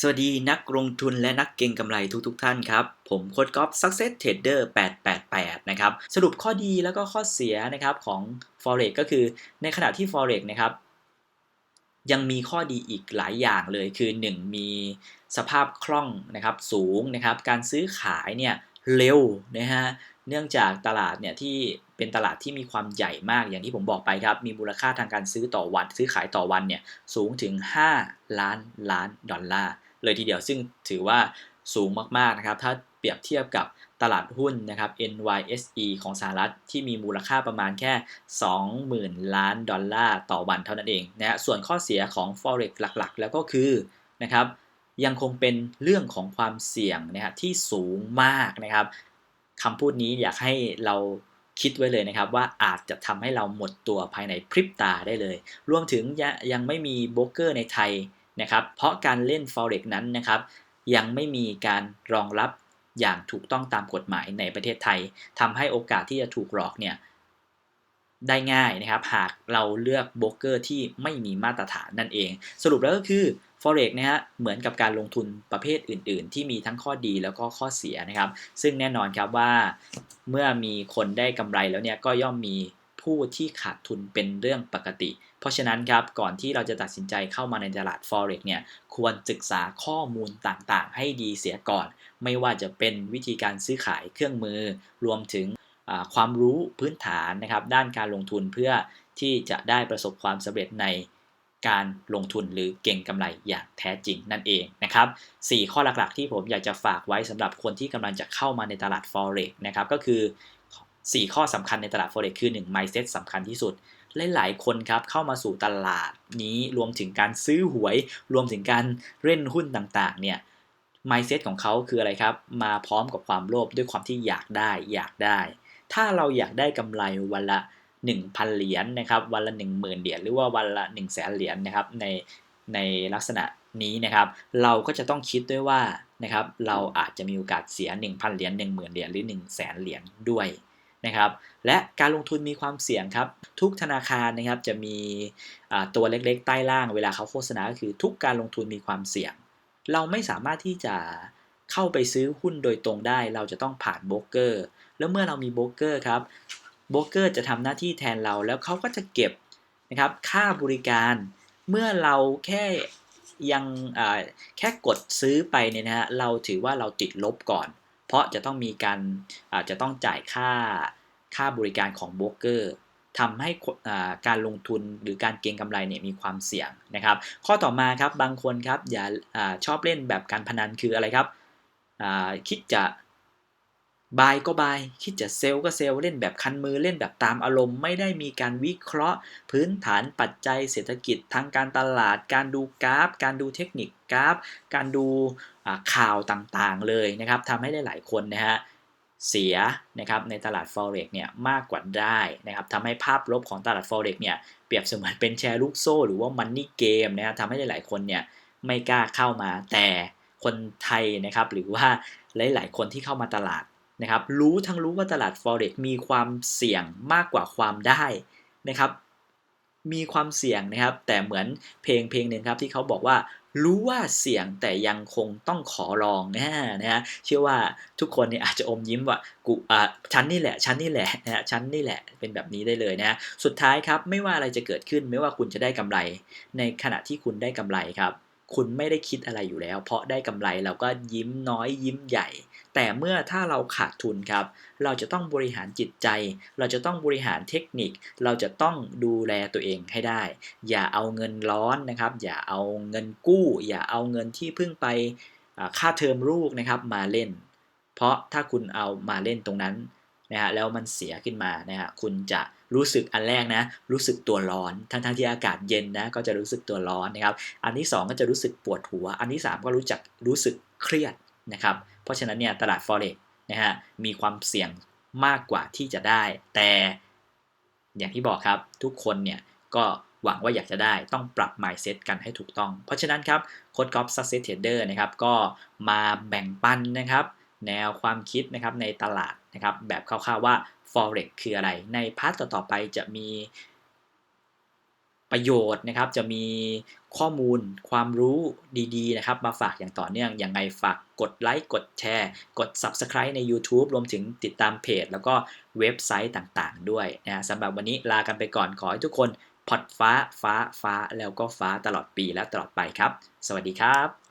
สวัสดีนักลงทุนและนักเก็งกำไรทุกๆทท่านครับ ผมโค้ดก๊อฟ Success Trader 888 นะครับ สรุปข้อดีแล้วก็ข้อเสียนะครับของ Forex ก็คือในขณะที่ Forex นะครับ ยังมีข้อดีอีกหลายอย่างเลยคือ 1 มีสภาพคล่องนะครับสูงนะครับ การซื้อขายเนี่ยเร็วนะฮะ เนื่องจากตลาดเนี่ยที่เป็นตลาดที่มีความใหญ่มากอย่างที่ผมบอกไปครับ มีมูลค่าทางการซื้อต่อวัน ซื้อขายต่อวันเนี่ยสูงถึง 5 ล้านล้านดอลลาร์เลยทีเดียวซึ่งถือว่าสูงมากๆนะครับ ถ้าเปรียบเทียบกับตลาดหุ้นนะครับ NYSE ของสหรัฐที่มีมูลค่าประมาณแค่ 20,000 ล้านดอลลาร์ต่อวันเท่านั้นเองนะฮะส่วนข้อเสียของ Forex หลักๆ แล้วก็คือนะครับยังคงเป็นเรื่องของความเสี่ยงนะฮะที่สูงมากนะครับ คำพูดนี้อยากให้เราคิดไว้เลยนะครับ ว่าอาจจะทำให้เราหมดตัวภายในพริบตาได้เลย รวมถึงยังไม่มีโบรกเกอร์ในไทยนะครับ เพราะการเล่น forex นั้นนะครับ ยังไม่มีการรองรับอย่างถูกต้องตามกฎหมายในประเทศไทยทำให้โอกาสที่จะถูกหลอกเนี่ยได้ง่ายนะครับ หากเราเลือกโบรกเกอร์ที่ไม่มีมาตรฐานนั่นเอง สรุปแล้วก็คือ forex นะฮะเหมือนกับการลงทุนประเภทอื่น ๆ ที่มีทั้งข้อดีแล้วก็ข้อเสียนะครับ ซึ่งแน่นอนครับว่าเมื่อมีคนได้กำไรแล้วเนี่ยก็ย่อมมีผู้ที่ขาดทุนเป็นเรื่องปกติ เพราะฉะนั้นครับก่อนที่เราจะตัดสินใจเข้ามาในตลาด forex เนี่ยควรศึกษาข้อมูลต่างๆ ให้ดีเสียก่อน ไม่ว่าจะเป็นวิธีการซื้อขายเครื่องมือ รวมถึงความรู้พื้นฐานนะครับด้านการลงทุนเพื่อที่จะได้ประสบความสำเร็จใน การลงทุนหรือเก่งกำไรอย่างแท้จริงนั่นเองนะครับ 4 ข้อหลักๆ ที่ผมอยากจะฝากไว้สำหรับคนที่กำลังจะเข้ามาในตลาด forex นะครับก็คือ 4 ข้อสำคัญในตลาด forex คือ 1 mindset สำคัญที่สุดหลายๆคนครับเข้ามาสู่ตลาดนี้รวมถึงการซื้อหวย รวมถึงการเล่นหุ้นต่างๆ เนี่ย mindset ของเขาคืออะไรครับ มาพร้อมกับความโลภด้วยความที่อยากได้อยากได้ ถ้าเราอยากได้กำไรวันละ 1,000 เหรียญนนะครับวันละ 10,000 เหรียญหรือว่าวันละ 1 0 0 0 0แสนเหรียญนะครับในในลักษณะนี้นะครับเราก็จะต้องคิดด้วยว่านะครับเราอาจจะมีโอกาสเสีย 1,000 เหรียญ10,000 เหรียญหรือ 1 0 0 0 0แสนเหรียญด้วยนะครับและการลงทุนมีความเสี่ยงครับ ทุกธนาคารนะครับจะมีตัวเล็กๆ ใต้ล่างเวลาเขาโฆษณาก็คือทุกการลงทุนมีความเสี่ยง เราไม่สามารถที่จะเข้าไปซื้อหุ้นโดยตรงได้ เราจะต้องผ่านโบรกเกอร์ แล้วเมื่อเรามีโบรกเกอร์ครับ โบรกเกอร์จะทำหน้าที่แทนเราแล้วเขาก็จะเก็บนะครับค่าบริการเมื่อเราแค่ยังแค่กดซื้อไปเนี่ยนะฮะเราถือว่าเราติดลบก่อน เพราะจะต้องมีการาจะต้องจ่ายค่าค่าบริการของโบรกเกอร์ทำให้การลงทุนหรือการเก็งกำไรเนี่ยมีความเสี่ยงนะครับ ข้อต่อมาครับบางคนครับอย่าอชอบเล่นแบบการพนันคืออะไรครับคิดจะ บายก็บาย คิดจะเซลก็เซลเล่นแบบคันมือเล่นแบบตามอารมณ์ไม่ได้มีการวิเคราะห์ พื้นฐานปัจจัยเศรษฐกิจทางการตลาด การดูกราฟ การดูเทคนิคกราฟ การดูข่าวต่างๆเลยนะครับทำให้หลายๆคนนะฮะเสียนะครับในตลาด forex เนี่ยมากกว่าได้นะครับทำให้ภาพลบของตลาด forex เนี่ยเปรียบเสมือนเป็นแชร์ลูกโซ่ หรือว่ามันนี่เกมนะครับทำให้หลายๆคนเนี่ยไม่กล้าเข้ามาแต่คนไทยนะครับหรือว่าหลาย ๆ คนที่เข้ามาตลาด นะครับรู้ทั้งรู้ว่าตลาด forex มีความเสี่ยงมากกว่าความได้นะครับ มีความเสี่ยงนะครับ แต่เหมือนเพลงเพลงหนึ่งครับที่เขาบอกว่ารู้ว่าเสี่ยงแต่ยังคงต้องขอลองนะนะฮะเชื่อว่าทุกคนเนี่ยอาจจะอมยิ้มว่ากูอ่าฉันนี่แหละฉันนี่แหละนะฮะฉันนี่แหละเป็นแบบนี้ได้เลยนะสุดท้ายครับไม่ว่าอะไรจะเกิดขึ้นไม่ว่าคุณจะได้กำไร ในขณะที่คุณได้กำไรครับ คุณไม่ได้คิดอะไรอยู่แล้ว เพราะได้กำไรเราก็ยิ้มน้อยยิ้มใหญ่ แต่เมื่อถ้าเราขาดทุนครับ เราจะต้องบริหารจิตใจ เราจะต้องบริหารเทคนิค เราจะต้องดูแลตัวเองให้ได้ อย่าเอาเงินร้อนนะครับ อย่าเอาเงินกู้ อย่าเอาเงินที่เพิ่งไปค่าเทอมลูกนะครับมาเล่น เพราะถ้าคุณเอามาเล่นตรงนั้นนะฮะแล้วมันเสียขึ้นมานะฮะคุณจะ รู้สึกอันแรกนะ รู้สึกตัวร้อนทั้งทั้งที่อากาศเย็นนะก็จะรู้สึกตัวร้อนนะครับ อันที่ 2 ก็จะรู้สึกปวดหัว อันที่ 3 ก็รู้จักรู้สึกเครียดนะครับ เพราะฉะนั้นเนี่ยตลาด forex นะฮะมีความเสี่ยงมากกว่าที่จะได้ แต่อย่างที่บอกครับทุกคนเนี่ยก็หวังว่าอยากจะได้ต้องปรับ mindset กันให้ถูกต้อง เพราะฉะนั้นครับโค้ดกอล์ฟ success trader นะครับก็มาแบ่งปันนะครับ แนวความคิดนะครับในตลาดนะครับแบบคร่าวๆว่า forex คืออะไร ในพาร์ทต่อๆไปจะมีประโยชน์นะครับจะมีข้อมูลความรู้ดีๆนะครับ มาฝากอย่างต่อเนื่องยังไงฝากกดไลค์กดแชร์ กด Subscribe ใน YouTube รวมถึงติดตามเพจ แล้วก็เว็บไซต์ต่างๆ ด้วยนะสำหรับวันนี้ลากันไปก่อนขอให้ทุกคนพอดฟ้าฟ้าฟ้าแล้วก็ฟ้าตลอดปีและตลอดไปครับ สวัสดีครับ